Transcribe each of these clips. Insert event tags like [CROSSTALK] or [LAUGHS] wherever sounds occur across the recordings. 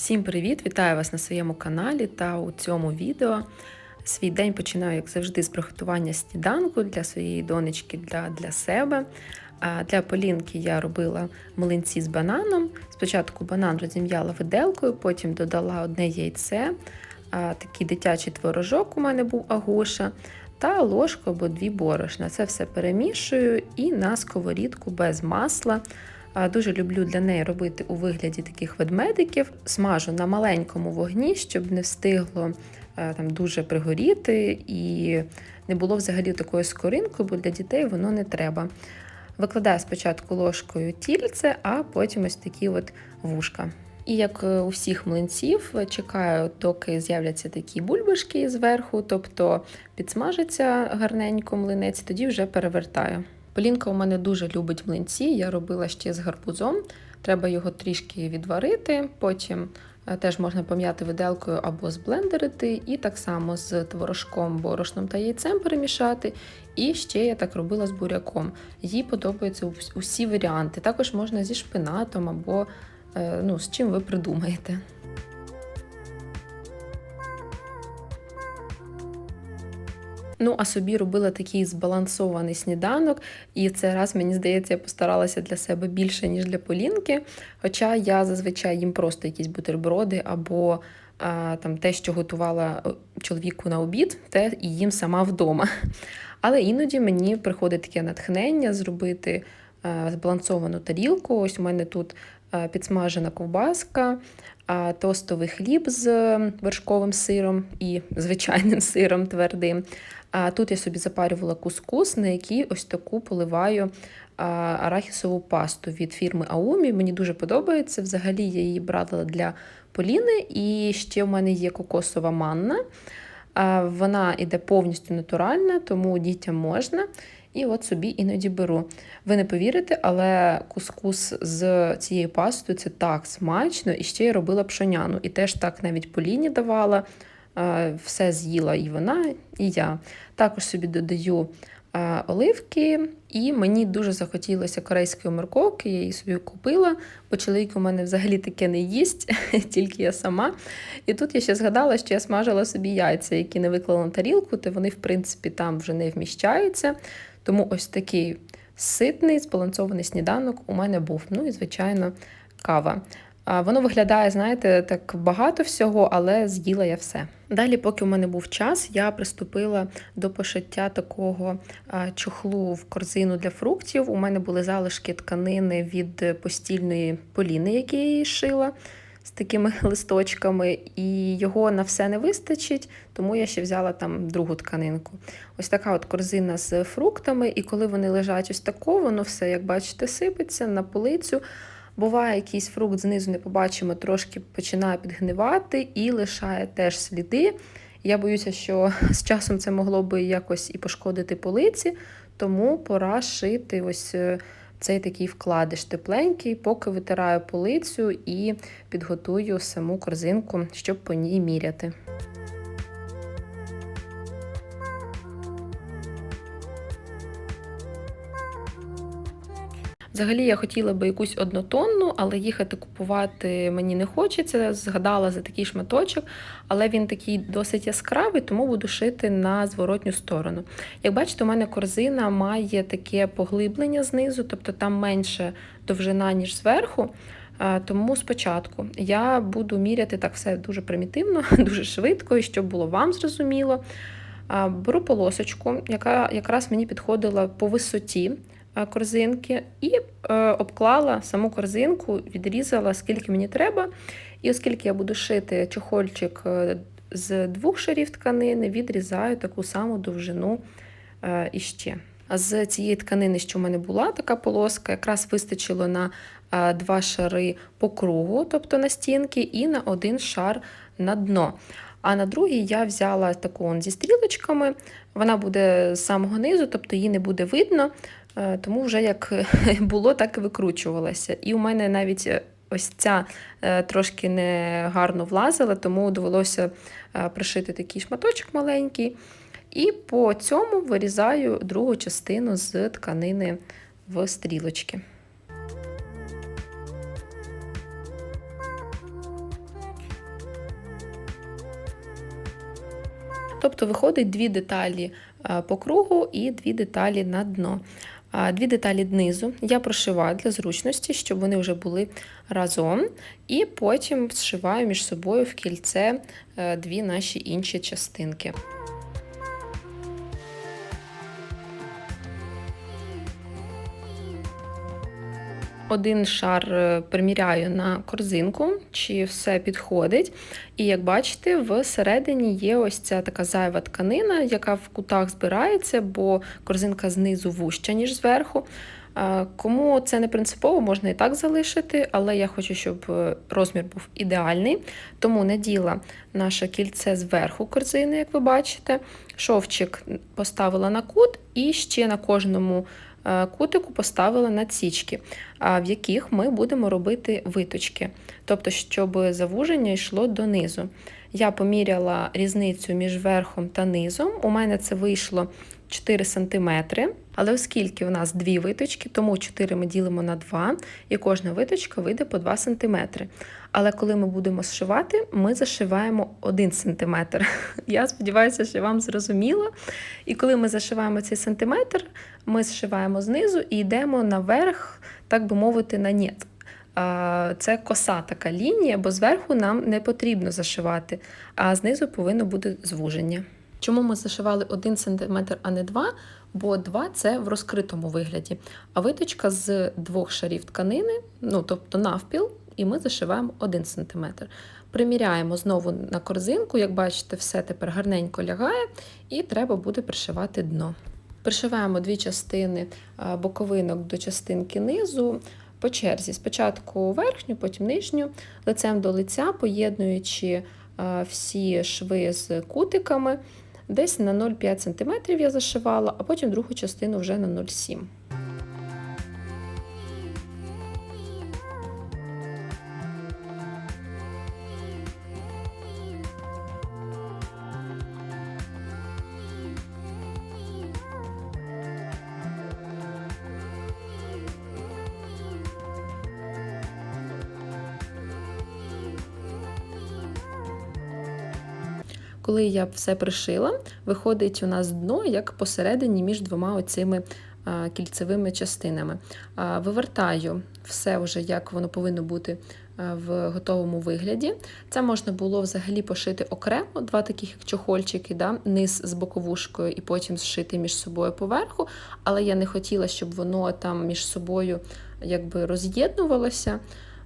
Всім привіт! Вітаю вас на своєму каналі та у цьому відео. Свій день починаю, як завжди, з приготування сніданку для своєї донечки, для, для себе. А Для Полінки я робила млинці з бананом. Спочатку банан розім'яла виделкою, потім додала одне яйце, а, такий дитячий творожок у мене був агуша, та ложку або дві борошна. Це все перемішую і на сковорідку без масла. Дуже люблю для неї робити у вигляді таких ведмедиків. Смажу на маленькому вогні, щоб не встигло е, там дуже пригоріти і не було взагалі такої скоринки, бо для дітей воно не треба. Викладаю спочатку ложкою тільце, а потім ось такі от вушка. І як е, у всіх млинців, чекаю, доки з'являться такі бульбашки зверху, тобто підсмажиться гарненько млинець, тоді вже перевертаю. Полінка у мене дуже любить млинці, я робила ще з гарбузом. Треба його трішки відварити, потім е, теж можна пом'яти виделкою або зблендерити, і так само з творожком, борошном та яйцем перемішати. І ще я так робила з буряком. Їй подобаються усі варіанти. Також можна зі шпинатом або е, ну, з чим ви придумаєте. Ну, а собі робила такий збалансований сніданок, і цей раз, мені здається, я постаралася для себе більше, ніж для Полінки. Хоча я зазвичай їм просто якісь бутерброди або а, там те, що готувала е, чоловіку на обід, те і їм сама вдома. Але іноді мені приходить таке натхнення зробити збалансовану тарілку. Ось у мене тут підсмажена ковбаска, тостовий хліб з вершковим сиром і звичайним [LAUGHS] сиром твердим. А тут я собі запарювала кускус, на який ось таку поливаю арахісову пасту від фірми Аумі. Мені дуже подобається. Взагалі я її брала для Поліни, і ще в мене є кокосова манна. Вона іде повністю натуральна, тому дітям можна. І от собі іноді беру. Ви не повірите, але кускус з цією пастою це так смачно. І ще я робила пшоняну. І теж так навіть Поліні давала. Е, Все з'їла і вона, і я. Також собі додаю е, оливки, і мені дуже захотілося корейської морковки, я її собі купила, бо чоловік у мене взагалі таке не їсть, [LAUGHS] тільки я сама. І тут я ще згадала, що я смажила собі яйця, які не виклала на тарілку, то вони, в принципі, там вже не вміщаються. Тому ось такий ситний, збалансований сніданок у мене був. Ну і, звичайно, кава. Воно виглядає, знаєте, так багато всього, але з'їла я все. Далі, поки у мене був час, я приступила до пошиття такого чохлу в корзину для фруктів. У мене були залишки тканини від постільної поліни, які я її шила. З такими [LAUGHS] листочками, і його на все не вистачить, тому я ще взяла там другу тканинку. Ось така от корзина з фруктами, і коли вони лежать ось тако, воно все, як бачите, сипеться на полицю. Буває, якийсь фрукт знизу не побачимо, трошки починає підгнивати і лишає теж сліди. Я боюся, що [LAUGHS] з часом це могло би якось і пошкодити полиці, тому пора шити ось е, цей такий вкладиш тепленький, поки витираю полицю і підготую саму корзинку, щоб по ній міряти. Взагалі я хотіла би якусь однотонну, але їхати купувати мені не хочеться. Згадала за такий шматочок, але він такий досить яскравий, тому буду шити на зворотню сторону. Як бачите, у мене корзина має таке поглиблення знизу, тобто там менше довжина, ніж зверху. Тому спочатку я буду міряти так все дуже примітивно, [LAUGHS] дуже швидко, і щоб було вам зрозуміло. Беру полосочку, яка якраз мені підходила по висоті корзинки, і е, обклала саму корзинку, відрізала, скільки мені треба. І оскільки я буду шити чохольчик е, з двох шарів тканини, відрізаю таку саму довжину е, іще. З цієї тканини, що в мене була така полоска, якраз вистачило на е, два шари по кругу, тобто на стінки, і на один шар на дно. А на другий я взяла таку он зі стрілочками, вона буде з самого низу, тобто її не буде видно, е, Е, тому вже як е, [LAUGHS] було, так і викручувалася. І у мене навіть е, ось ця трошки не гарно влазила, тому довелося пришити такий шматочок маленький. І по цьому вирізаю другу частину з тканини в стрілочки. Тобто виходить дві деталі по кругу і дві деталі на дно. Дві деталі днизу я прошиваю для зручності, щоб вони вже були разом, і потім зшиваю між собою в кільце е, дві наші інші частинки. Один шар е, приміряю на корзинку, чи все підходить. І як бачите, всередині є ось ця така зайва тканина, яка в кутах збирається, бо корзинка знизу вуща, ніж зверху. Е, Кому це не принципово, можна і так залишити, але я хочу, щоб е, розмір був ідеальний. Тому наділа наше кільце зверху корзини, як ви бачите. Шовчик поставила на кут і ще на кожному кутику поставила надсічки, в яких ми будемо робити виточки, тобто, щоб завуження йшло донизу. Я поміряла різницю між верхом та низом. У мене це вийшло 4 см. Але оскільки у нас дві виточки, тому 4 ми ділимо на 2, і кожна виточка вийде по 2 см. Але коли ми будемо зшивати, ми зашиваємо 1 см. [LAUGHS] Я сподіваюся, що вам зрозуміло. І коли ми зашиваємо цей сантиметр, ми зшиваємо знизу і йдемо наверх, так би мовити, на нет. Це коса така лінія, бо зверху нам не потрібно зашивати, а знизу повинно бути звуження. Чому ми зашивали 1 см, а не 2 Бо 2 це в розкритому вигляді, а виточка з двох шарів тканини, ну тобто навпіл, і ми зашиваємо 1 см. Приміряємо знову на корзинку, як бачите, все тепер гарненько лягає, і треба буде пришивати дно. Пришиваємо дві частини боковинок до частинки низу по черзі. Спочатку верхню, потім нижню, лицем до лиця, поєднуючи всі шви з кутиками. Десь на 0,5 см я зашивала, а потім другу частину вже на 0,7 Коли я все пришила, виходить у нас дно як посередині між двома оцими кільцевими частинами. Вивертаю все вже, як воно повинно бути в готовому вигляді. Це можна було взагалі пошити окремо, два таких як чохольчики, да? низ з боковушкою і потім зшити між собою поверху, але я не хотіла, щоб воно там між собою якби роз'єднувалося.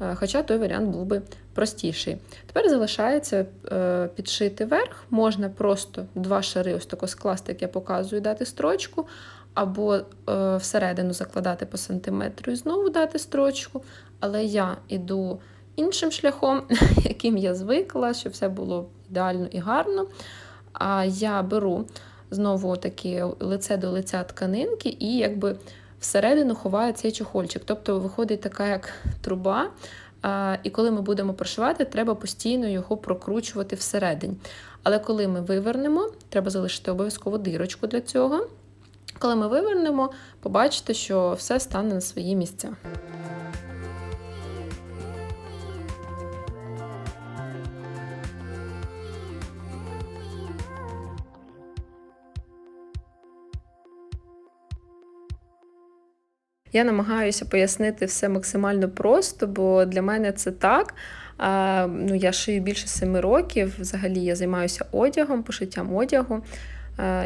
Е, хоча той варіант був би простіший. Тепер залишається е, підшити верх, можна просто два шари ось тако скласти, як я показую, дати строчку, або е, всередину закладати по сантиметру і знову дати строчку. Але я йду іншим шляхом, [LAUGHS] яким я звикла, щоб все було ідеально і гарно. А я беру знову таке лице до лиця тканинки і якби всередину ховає цей чохольчик. Тобто виходить така як труба. І коли ми будемо прошивати, треба постійно його прокручувати всередині. Але коли ми вивернемо, треба залишити обов'язково дирочку для цього. Коли ми вивернемо, побачите, що все стане на свої місця. Я намагаюся пояснити все максимально просто, бо для мене це так. А, ну, Я шию більше семи років. Взагалі я займаюся одягом, пошиттям одягу.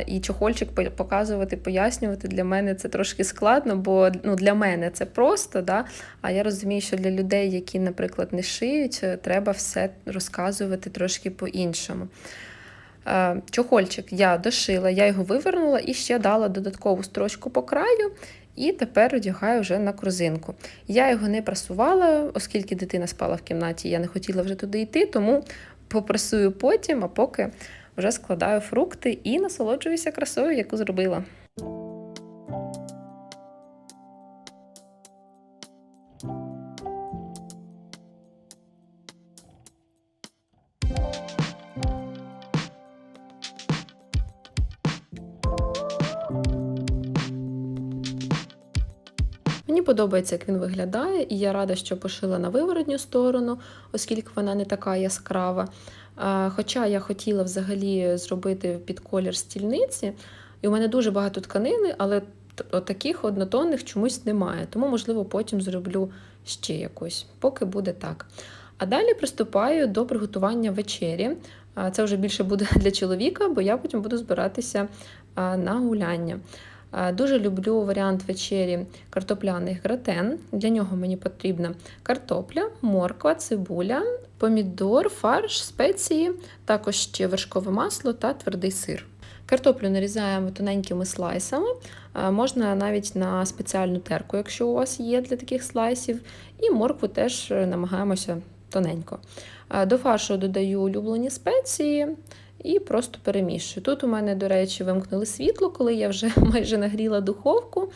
І чохольчик показувати, пояснювати для мене це трошки складно, бо ну, для мене це просто. да? А я розумію, що для людей, які, наприклад, не шиють, треба все розказувати трошки по-іншому. Чохольчик я дошила, я його вивернула і ще дала додаткову строчку по краю. І тепер одягаю вже на корзинку. Я його не прасувала, оскільки дитина спала в кімнаті, я не хотіла вже туди йти, тому попрасую потім, а поки вже складаю фрукти і насолоджуюся красою, яку зробила. Подобається, як він виглядає, і я рада, що пошила на виворотню сторону, оскільки вона не така яскрава. Хоча я хотіла взагалі зробити під колір стільниці, і у мене дуже багато тканини, але таких однотонних чомусь немає. Тому, можливо, потім зроблю ще якось, поки буде так. А далі приступаю до приготування вечері. Це вже більше буде [LAUGHS] для чоловіка, бо я потім буду збиратися на гуляння. А, Дуже люблю варіант вечері картопляний гратен. Для нього мені потрібна картопля, морква, цибуля, помідор, фарш, спеції, також ще вершкове масло та твердий сир. Картоплю нарізаємо тоненькими слайсами, можна навіть на спеціальну терку, якщо у вас є для таких слайсів, і моркву теж е, намагаємося тоненько. До фаршу додаю улюблені спеції і просто перемішую. Тут у мене, до речі, вимкнули світло, коли я вже [LAUGHS] майже нагріла духовку.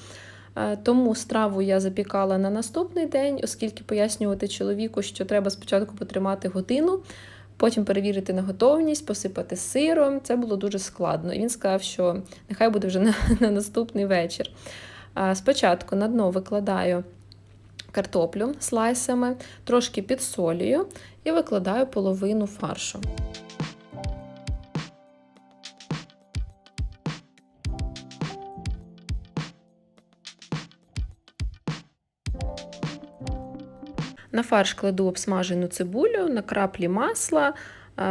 Е, Тому страву я запікала на наступний день, оскільки пояснювати чоловіку, що треба спочатку потримати годину, потім перевірити на готовність, посипати сиром. Це було дуже складно. І він сказав, що нехай буде вже [LAUGHS] на, на наступний вечір. Е, Спочатку на дно викладаю картоплю слайсами, трошки підсолюю і викладаю половину фаршу. На фарш кладу обсмажену цибулю, на краплі масла,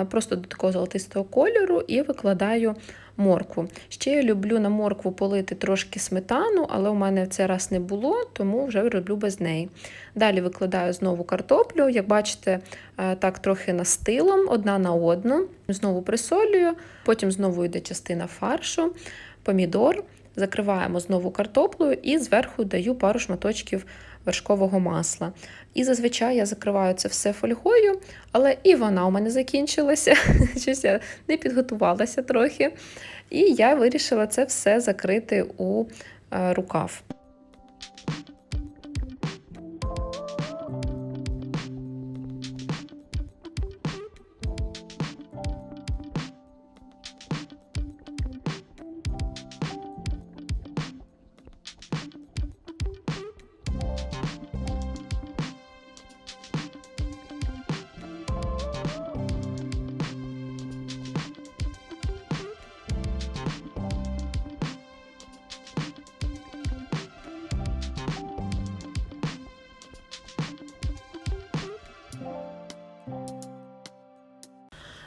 просто до такого золотистого кольору, і викладаю моркву. Ще я люблю на моркву полити трошки сметану, але у мене в цей раз не було, тому вже роблю без неї. Далі викладаю знову картоплю. Як бачите, так трохи настилом, одна на одну. Знову присолюю, потім знову йде частина фаршу, помідор. Закриваємо знову картоплею і зверху даю пару шматочків вершкового масла. І зазвичай я закриваю це все фольгою, але і вона у мене закінчилася. [LAUGHS] Щось я не підготувалася трохи. І я вирішила це все закрити у е, рукав.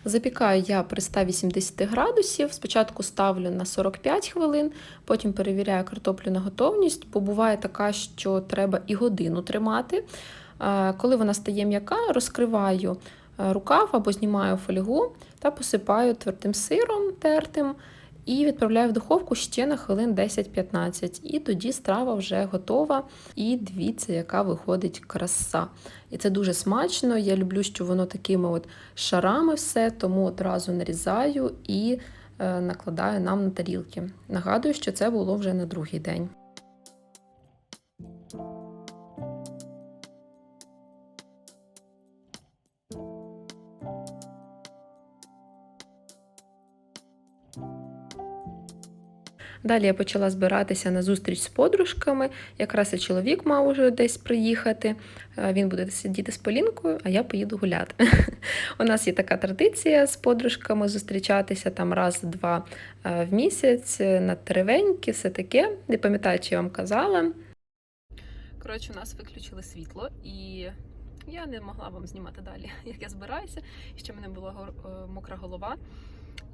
Запікаю я при 180 градусів. Спочатку ставлю на 45 хвилин, потім перевіряю картоплю на готовність, бо буває така, що треба і годину тримати. Коли вона стає м'яка, розкриваю е, рукав або знімаю фольгу та посипаю твердим сиром тертим і відправляю в духовку ще на хвилин 10-15. І тоді страва вже готова. І дивіться, яка виходить краса. І це дуже смачно. Я люблю, що воно такими от шарами все, тому одразу нарізаю і е, накладаю нам на тарілки. Нагадую, що це було вже на другий день. Далі я почала збиратися на зустріч з подружками. Якраз і чоловік мав уже десь приїхати. Е, Він буде сидіти з Полінкою, а я поїду гуляти. [LAUGHS] У нас є така традиція з подружками зустрічатися там раз-два е, в місяць е, на теревеньки, все таке. Не пам'ятаю, чи я вам казала. Коротше, у нас виключили світло, і я не могла вам знімати далі, [LAUGHS] як я збираюся. Ще в мене була мокра голова.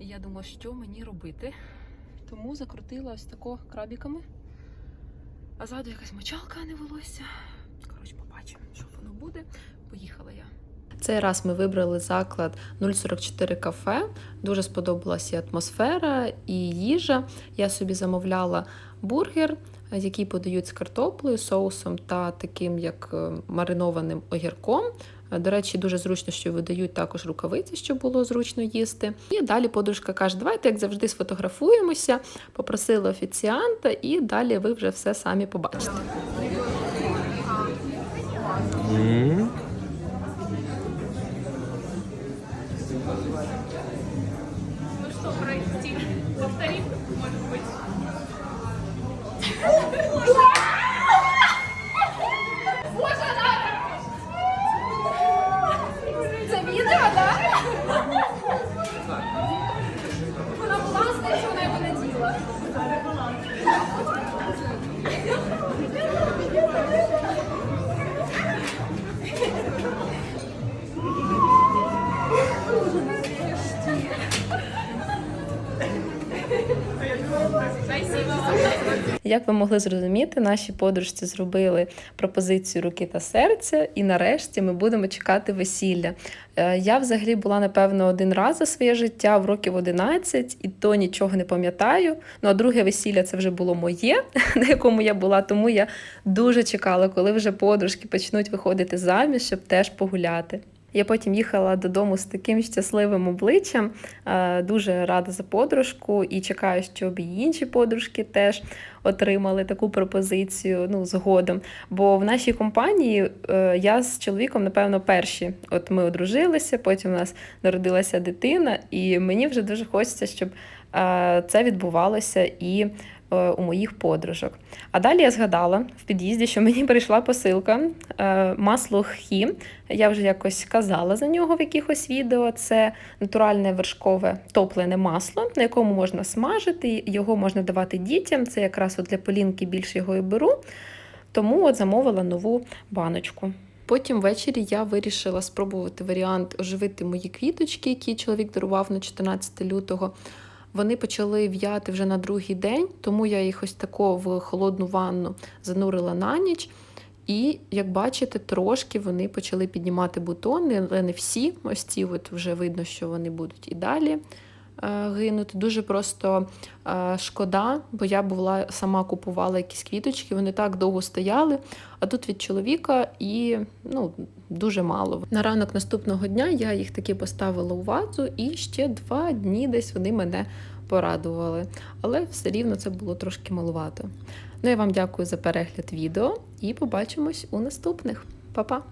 І я думала, що мені робити. Тому закрутила ось тако крабіками. А ззаду якась мочалка, не волосся. Коротше, побачимо, що воно буде. Поїхала я. Цей раз ми вибрали заклад 044 кафе. Дуже сподобалася і атмосфера і їжа. Я собі замовляла бургер, який подають з картоплею, соусом та таким як е, маринованим огірком. Е, До речі, дуже зручно, що видають також рукавиці, щоб було зручно їсти. І далі подружка каже: давайте, як завжди, сфотографуємося, попросила офіціанта, і далі ви вже все самі побачите. Як ви могли зрозуміти, наші подружці зробили пропозицію руки та серця, і нарешті ми будемо чекати весілля. Е, Я взагалі була, напевно, один раз за своє життя в років 11, і то нічого не пам'ятаю. Ну а друге весілля це вже було моє, [LAUGHS] на якому я була, тому я дуже чекала, коли вже подружки почнуть виходити заміж, щоб теж погуляти. Я потім їхала додому з таким щасливим обличчям, е, дуже рада за подружку і чекаю, щоб і інші подружки теж отримали таку пропозицію ну, згодом. Бо в нашій компанії е, я з чоловіком, напевно, перші. От ми одружилися, потім у нас народилася дитина, і мені вже дуже хочеться, щоб е, це відбувалося і у моїх подружок. А далі я згадала в під'їзді, що мені прийшла посилка е, масло хі. Я вже якось казала за нього в якихось відео. Це натуральне вершкове топлене масло, на якому можна смажити, його можна давати дітям. Це якраз от для полінки більше його і беру. Тому от замовила нову баночку. Потім ввечері я вирішила спробувати варіант оживити мої квіточки, які чоловік дарував на 14 лютого. Вони почали в'яти вже на другий день, тому я їх ось тако в холодну ванну занурила на ніч. І, як бачите, трошки вони почали піднімати бутони, але не всі. Ось ці от вже видно, що вони будуть і далі е, гинути. Дуже просто е, шкода, бо я була сама купувала якісь квіточки, вони так довго стояли, а тут від чоловіка і ну, дуже мало. На ранок наступного дня я їх таки поставила у вазу, і ще два дні десь вони мене порадували. Але все рівно це було трошки малувато. Ну я вам дякую за перегляд відео і побачимось у наступних. Па-па!